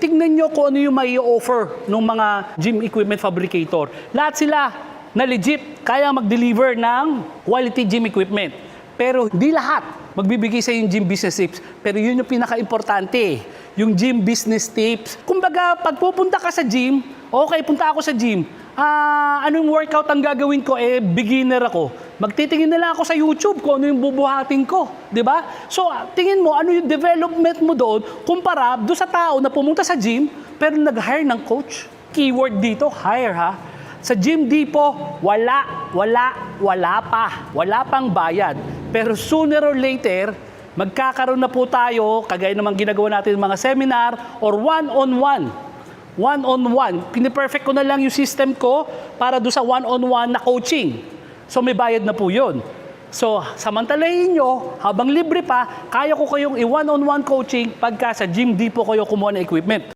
tingnan nyo kung ano yung may offer ng mga gym equipment fabricator. Lahat sila na legit, kaya mag-deliver ng quality gym equipment. Pero hindi lahat magbibigay sa yung gym business tips. Pero yun yung pinaka-importante yung gym business tips. Kumbaga, pag pupunta ka sa gym, okay, punta ako sa gym, ah, anong workout ang gagawin ko? Eh, beginner ako. Magtitingin na lang ako sa YouTube kung ano yung bubuhatin ko. di ba? So, tingin mo, ano yung development mo doon kumpara doon sa tao na pumunta sa gym pero nag-hire ng coach. Keyword dito, hire ha. Sa Gym Depot, wala, wala, wala pa. Wala pang bayad. Pero sooner or later, magkakaroon na po tayo, kagaya naman ginagawa natin mga seminar or one-on-one. One-on-one. Piniperfect ko na lang yung system ko para do sa one-on-one na coaching. So may bayad na po yun. So, samantalahin nyo, habang libre pa, kaya ko kayong i-one-on-one coaching pagka sa Gym Depot kayo kumuha ng equipment.